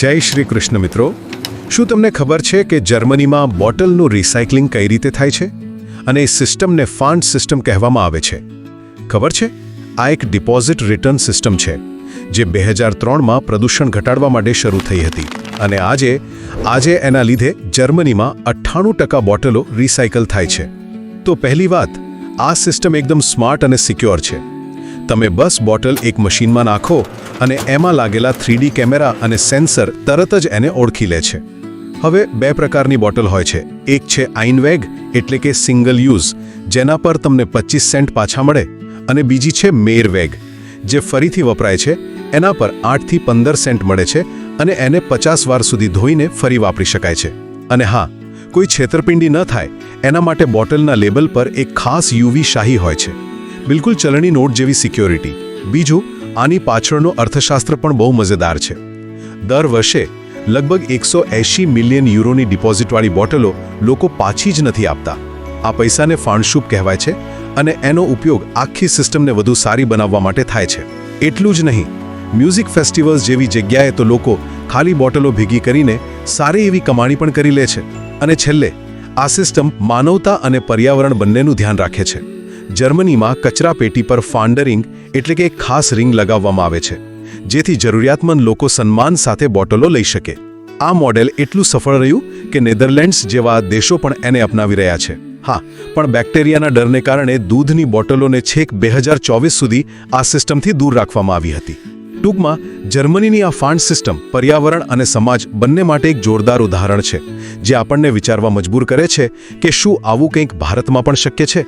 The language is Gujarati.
જય શ્રી કૃષ્ણ મિત્રો. શું તમને ખબર છે કે જર્મનીમાં બોટલનું રિસાયકલિંગ કઈ રીતે થાય છે? અને એ સિસ્ટમને ફાંડ સિસ્ટમ કહેવામાં આવે છે. ખબર છે? આ એક ડિપોઝિટ રિટર્ન સિસ્ટમ છે, જે બે હજાર ત્રણમાં પ્રદૂષણ ઘટાડવા માટે શરૂ થઈ હતી. અને આજે આજે એના લીધે જર્મનીમાં અઠ્ઠાણું ટકા બોટલો રિસાયકલ થાય છે. તો પહેલી વાત, આ સિસ્ટમ એકદમ સ્માર્ટ અને સિક્યોર છે. તમે બસ બોટલ એક મશીનમાં નાખો અને એમાં લાગેલા થ્રીડી કેમેરા અને સેન્સર તરત જ એને ઓળખી લે છે. હવે બે પ્રકારની બોટલ હોય છે. એક છે આઇનવેગ એટલે કે સિંગલ યુઝ, જેના પર તમને પચીસ સેન્ટ પાછા મળે, અને બીજી છે મેરવેગ, જે ફરીથી વપરાય છે, એના પર આઠથી પંદર સેન્ટ મળે છે અને એને પચાસ વાર સુધી ધોઈને ફરી વાપરી શકાય છે. અને હા, કોઈ છેતરપિંડી ન થાય, એના માટે બોટલના લેબલ પર એક ખાસ યુવી શાહી હોય છે. બિલકુલ ચલણી નોટ જેવી સિક્યોરિટી. બીજું, આની પાછળનો અર્થશાસ્ત્ર પણ બહુ મજેદાર છે. દર વર્ષે લગભગ એકસો એંશી મિલિયન યુરોની ડિપોઝિટવાળી બોટલો લોકો પાછી જ નથી આપતા. આ પૈસાને ફાણશૂપ કહેવાય છે અને એનો ઉપયોગ આખી સિસ્ટમને વધુ સારી બનાવવા માટે થાય છે. એટલું જ નહીં, મ્યુઝિક ફેસ્ટિવલ્સ જેવી જગ્યાએ તો લોકો ખાલી બોટલો ભેગી કરીને સારી એવી કમાણી પણ કરી લે છે. અને છેલ્લે, આ સિસ્ટમ માનવતા અને પર્યાવરણ બંનેનું ધ્યાન રાખે છે. જર્મનીમાં કચરા પેટી પર ફાન્ડરિંગ એટલે કે ખાસ રિંગ લગાવવામાં આવે છે, જેથી જરૂરિયાતમંદ લોકો સન્માન સાથે બોટલો લઈ શકે. આ મોડેલ એટલું સફળ રહ્યું કે નેધરલેન્ડ્સ જેવા દેશો પણ એને અપનાવી રહ્યા છે. હા, પણ બેક્ટેરિયાના ડરને કારણે દૂધની બોટલોને છેક બે સુધી આ સિસ્ટમથી દૂર રાખવામાં આવી હતી. ટૂંકમાં, જર્મનીની આ ફાંડ સિસ્ટમ પર્યાવરણ અને સમાજ બંને માટે એક જોરદાર ઉદાહરણ છે, જે આપણને વિચારવા મજબૂર કરે છે કે શું આવું કંઈક ભારતમાં પણ શક્ય છે?